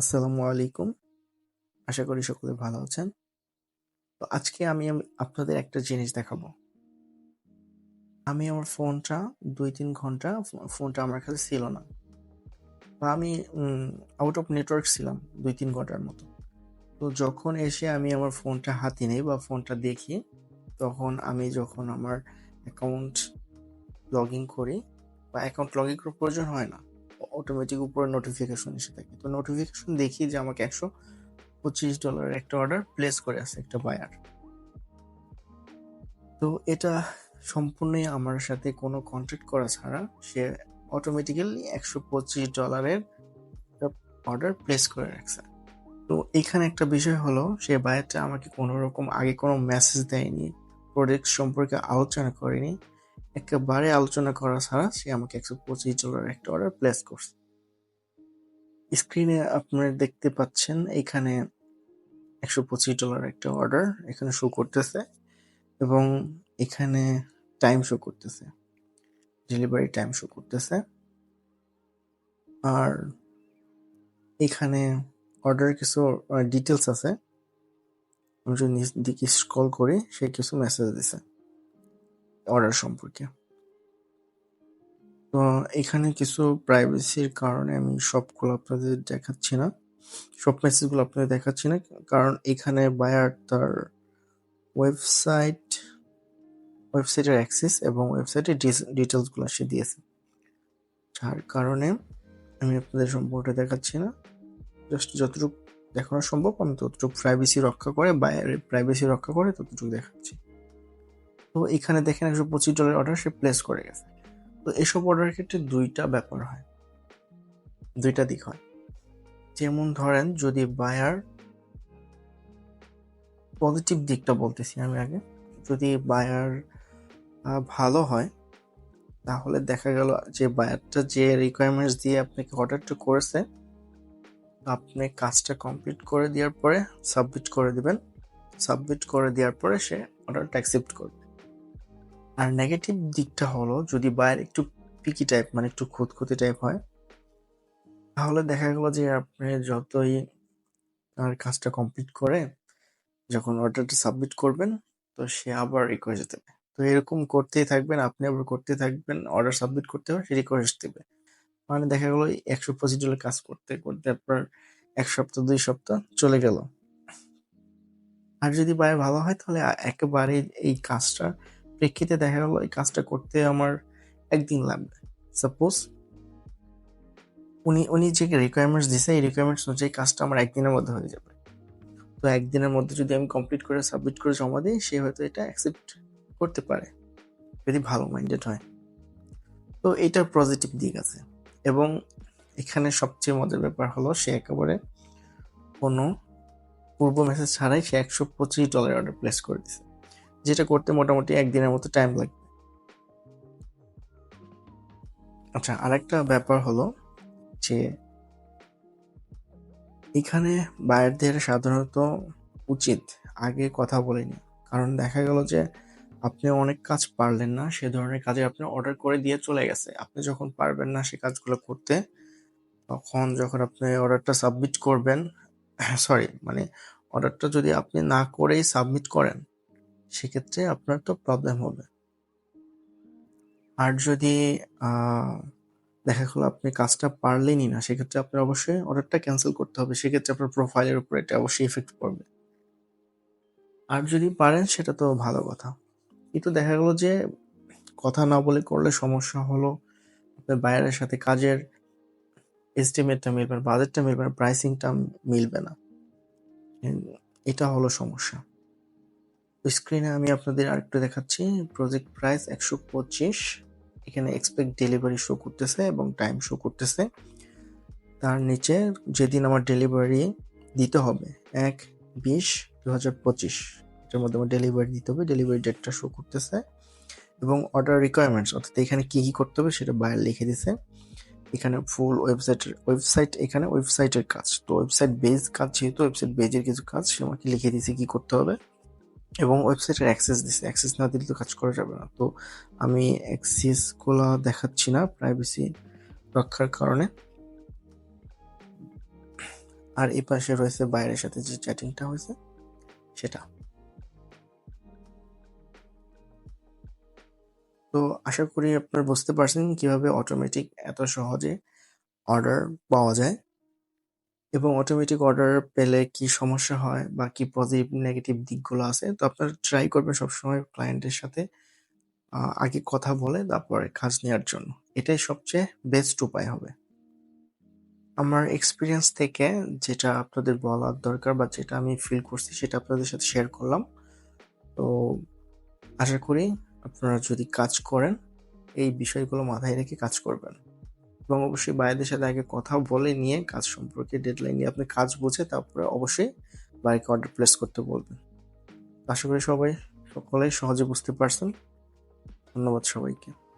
আসসালামু আলাইকুম। আশা করি সকলে ভালো আছেন। তো আজকে আমি আপনাদের একটা জিনিস দেখাবো। আমি আমার ফোনটা ২-৩ ঘণ্টা ফোনটা আমার কাছে ছিল না। বা আমি আউট অফ নেটওয়ার্ক ছিলাম ২-৩ ঘণ্টার মতো। তো যখন এসে আমি আমার ফোনটা হাতে নেই বা ফোনটা দেখি, তখন আমি যখন আমার অ্যাকাউন্ট লগইন করি বা অ্যাকাউন্ট লগইন করার প্রয়োজন হয় না। অটোমেটিক উপরে নোটিফিকেশন এসে থাকে। তো নোটিফিকেশন দেখি যে আমাকে একশো পঁচিশ ডলারের একটা অর্ডার প্লেস করে আছে একটা বায়ার। তো এটা সম্পূর্ণই আমার সাথে কোনো কন্ট্যাক্ট করা ছাড়া সে অটোমেটিক্যালি একশো পঁচিশ ডলারের অর্ডার প্লেস করে রাখছে। তো এখানে একটা বিষয় হলো সে বায়ারটা আমাকে কোনরকম আগে কোনো মেসেজ দেয়নি, প্রোডাক্ট সম্পর্কে আলোচনা করেনি। একেবারে আলোচনা করা ছাড়া সে আমাকে $১২৫ এর একটা অর্ডার প্লেস করছে। স্ক্রিনে আপনারা দেখতে পাচ্ছেন এখানে $১২৫ এর একটা অর্ডার এখানে শো করতেছে এবং এখানে টাইম শো করতেছে। ডেলিভারি টাইম শো করতেছে। আর এখানে অর্ডারের কিছু ডিটেলস আছে। আমি যদি নিচ দিকে স্ক্রল করি, সে কিছু মেসেজ দিছে। অর্ডার সম্পর্কে। তো এখানে কিছু প্রাইভেসির কারণে আমি সবগুলো আপনাদের দেখাচ্ছি না। সব মেসেজগুলো আপনাদের দেখাচ্ছি না। কারণ এখানে বায়ার তার ওয়েবসাইট ওয়েবসাইটের অ্যাক্সেস এবং ওয়েবসাইটের ডিস ডিটেইলসগুলা সে দিয়েছে। যার কারণে আমি আপনাদের সম্পূর্ণটা দেখাচ্ছি না। জাস্ট যতটুকু দেখানো সম্ভব, আমি ততটুকু প্রাইভেসি রক্ষা করে বায়ারের প্রাইভেসি রক্ষা করে ততটুকু দেখাচ্ছি। তো এখানে দেখেন $১২৫ এর অর্ডার সে প্লেস করে গেছে। তো এসব অর্ডারের ক্ষেত্রে দুইটা ব্যাপার হয়। দুইটা দিক হয়। যেমন ধরেন যদি বায়ার পজিটিভ দিকটা বলতেছি আমি আগে। যদি বায়ার ভালো হয়, তাহলে দেখা গেল যে বায়ারটা যে রিকোয়ারমেন্টস দিয়ে আপনাকে অর্ডারটা করেছে, আপনি কাজটা কমপ্লিট করে দেওয়ার পরে সাবমিট করে দিবেন। সাবমিট করে দেওয়ার পরে সে অর্ডারটা অ্যাকসেপ্ট করবে। আর নেগেটিভ দিকটা হলো যদি বায়ার একটু পিকি টাইপ মানে একটু খুঁতখুঁতে টাইপ হয়, তাহলে দেখা গেলো যে আপনি যতই আর কাজটা কমপ্লিট করে যখন অর্ডারটা সাবমিট করবেন, তো সে আবার রিকোয়েস্ট দেবে। তো এরকম করতেই থাকবেন, আপনি আবার করতে থাকবেন, অর্ডার সাবমিট করতে হবে সে রিকোয়েস্ট দেবে মানে দেখা গেল $১২৫ কাজ করতে, করতে আপনার এক সপ্তাহ দুই সপ্তাহ চলে গেল। আর যদি বায়ে ভালো হয় তাহলে আ একেবারেই এই কাজটার প্রেক্ষিতে দেখা গেল এই কাজটা করতে আমার একদিন লাগবে। সাপোজ উনি উনি যে রিকোয়ারমেন্টস দিছে, এই রিকোয়ারমেন্টস অনুযায়ী কাজটা আমার একদিনের মধ্যে হয়ে যাবে। তো একদিনের মধ্যে যদি আমি কমপ্লিট করে সাবমিট করে জমা দেই, সে হয়তো এটা অ্যাকসেপ্ট করতে পারে। যদি ভালো মাইন্ডেড হয়। তো এটার পজিটিভ দিক আছে। এবং এখানে সবচেয়ে মজার ব্যাপার হলো, সে একেবারে কোনো পূর্ব মেসেজ ছাড়াই সে $১২৫ এর অর্ডার প্লেস করে দিছে। যেটা করতে মোটামুটি একদিনের মতো টাইম লাগবে। আচ্ছা আরেকটা ব্যাপার হলো যে এখানে বায়ারদের সাধারণত উচিত আগে কথা বলে। কারণ দেখা গেল যে আপনি অনেক কাজ পারলেন না, সে ধরনের কাজে আপনি অর্ডার করে দিয়ে চলে গেছে। আপনি যখন পারবেন না সে কাজগুলো করতে, তখন যখন আপনি অর্ডারটা সাবমিট করবেন সরি মানে অর্ডারটা যদি আপনি না করেই সাবমিট করেন, সেক্ষেত্রে আপনার তো প্রবলেম হবে। আর যদি দেখা গেল আপনি কাজটা পারলেনই না, সেক্ষেত্রে আপনার অবশ্যই অর্ডারটা ক্যান্সেল করতে হবে। সেক্ষেত্রে আপনার প্রোফাইলের উপর এটা অবশ্যই এফেক্ট পড়বে। আর যদি পারেন সেটা তো ভালো কথা। কিন্তু দেখা গেলো যে কথা না বলে করলে সমস্যা হলো আপনার বায়ারের সাথে কাজের এস্টিমেটটা মিলবে বাজেটটা মিলবে প্রাইসিংটা মিলবে না। এটা হলো সমস্যা। স্ক্রিনে আমি আপনাদের আরেকটু দেখাচ্ছি। প্রজেক্ট প্রাইস ১২৫ এখানে এক্সপেক্ট ডেলিভারি শো করতেছে এবং টাইম শো করতেছে। তার নিচে যেদিন আমার ডেলিভারি দিতে হবে ১-২০-২০২৫ এটার মধ্যে আমার ডেলিভারি দিতে হবে। ডেলিভারি ডেটটা শো করতেছে এবং অর্ডার রিকোয়ারমেন্টস অর্থাৎ এখানে কী কী করতে হবে সেটা বায়ার লিখে দিছে। এখানে ফুল ওয়েবসাইটের ওয়েবসাইট এখানে ওয়েবসাইটের কাজ। তো ওয়েবসাইট বেজ কাজ, যেহেতু ওয়েবসাইট বেজের কিছু কাজ সে আমাকে লিখে দিছে কী করতে হবে এবং ওয়েবসাইটের অ্যাক্সেস দিছে। অ্যাক্সেস না দিলে তো কাজ করা যাবে না। তো আমি অ্যাক্সেসগুলা দেখাচ্ছি না প্রাইভেসি রক্ষার কারণে। আর এই পাশে রয়েছে বাইরের সাথে যে চ্যাটিংটা হয়েছে, সেটা তো আশা করি আপনারা বুঝতে পারছেন কীভাবে অটোমেটিক এত সহজে অর্ডার পাওয়া যায় এবং অটোমেটিক অর্ডার পেলে কি সমস্যা হয় বা কি পজিটিভ নেগেটিভ দিকগুলো আছে, তো আপনারা ট্রাই করবেন সবসময় ক্লায়েন্টের সাথে আগে কথা বলে তারপরে কাজ নেওয়ার জন্য। এটাই সবচেয়ে বেস্ট উপায় হবে। আমার এক্সপিরিয়েন্স থেকে যেটা আপনাদের বলার দরকার বা যেটা আমি ফিল করছি সেটা আপনাদের সাথে শেয়ার করলাম। তো আশা করি আপনারা যদি কাজ করেন, এই বিষয়গুলো মাথায় রেখে কাজ করবেন। এবং অবশ্যই বাইরের সাথে আগে কথা বলে নিয়ে কাজ সম্পর্কে ডেডলাইন নিয়ে আপনি কাজ বুঝে তারপরে অবশ্যই বাইকে অর্ডার প্লেস করতে বলবেন। আশা করি সবাই সকলে সহজে বুঝতে পারছেন। ধন্যবাদ সবাইকে।